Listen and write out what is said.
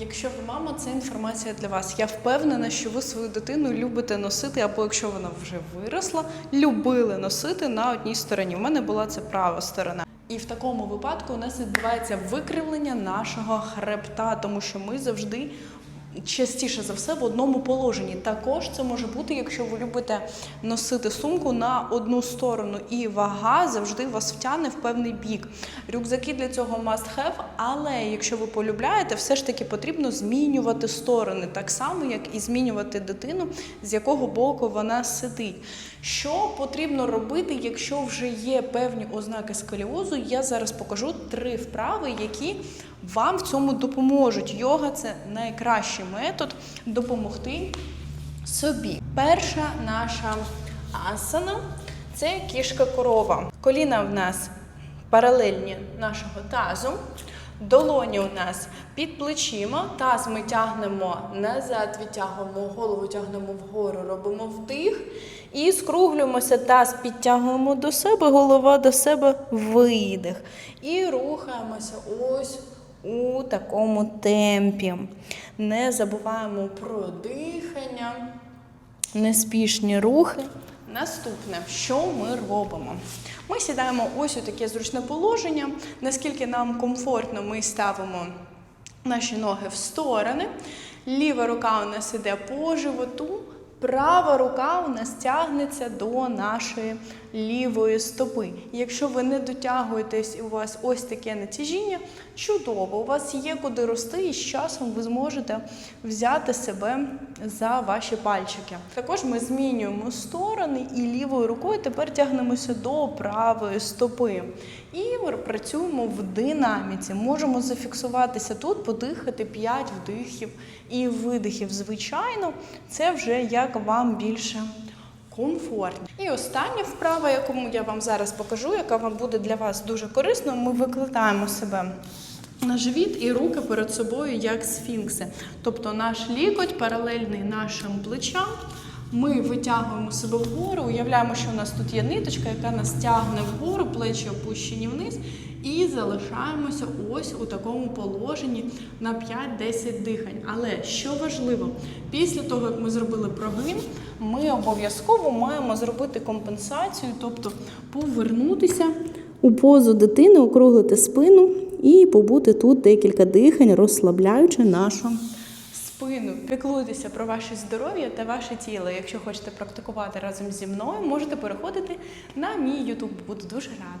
Якщо ви мама, це інформація для вас. Я впевнена, що ви свою дитину любите носити, або якщо вона вже виросла, любили носити на одній стороні. У мене була це права сторона. І в такому випадку у нас відбувається викривлення нашого хребта, тому що ми завжди. Частіше за все в одному положенні. Також це може бути, якщо ви любите носити сумку на одну сторону, і вага завжди вас втягне в певний бік. Рюкзаки для цього must have, але якщо ви полюбляєте, все ж таки потрібно змінювати сторони, так само, як і змінювати дитину, з якого боку вона сидить. Що потрібно робити, якщо вже є певні ознаки сколіозу? Я зараз покажу три вправи, які вам в цьому допоможуть. Йога це найкращий метод допомогти собі. Перша наша асана це кішка корова. Коліна в нас паралельні нашого тазу. Долоні у нас під плечима, таз ми тягнемо назад, відтягуємо голову, тягнемо вгору, робимо вдих. І скруглюємося, таз підтягуємо до себе, голова до себе, видих. І рухаємося ось у такому темпі. Не забуваємо про дихання, неспішні рухи. Наступне, що ми робимо? Ми сідаємо ось у таке зручне положення. Наскільки нам комфортно, ми ставимо наші ноги в сторони. Ліва рука у нас іде по животу, права рука у нас тягнеться до нашої лівої стопи. Якщо ви не дотягуєтесь і у вас ось таке натяжіння, чудово, у вас є куди рости, і з часом ви зможете взяти себе за ваші пальчики. Також ми змінюємо сторони і лівою рукою тепер тягнемося до правої стопи. І працюємо в динаміці. Можемо зафіксуватися тут, подихати 5 вдихів і видихів. Звичайно, це вже як вам більше комфортно. І остання вправа, яку я вам зараз покажу, яка вам буде для вас дуже корисною, ми викладаємо себе. На живіт і руки перед собою як сфінкси. Тобто наш лікоть паралельний нашим плечам. Ми витягуємо себе вгору, уявляємо, що у нас тут є ниточка, яка нас тягне вгору, плечі опущені вниз, і залишаємося ось у такому положенні на 5-10 дихань. Але що важливо, після того, як ми зробили прогин, ми обов'язково маємо зробити компенсацію, тобто повернутися у позу дитини, округлити спину і побути тут декілька дихань, розслабляючи нашу спину. Піклуйтеся про ваше здоров'я та ваше тіло. Якщо хочете практикувати разом зі мною, можете переходити на мій YouTube. Буду дуже рада.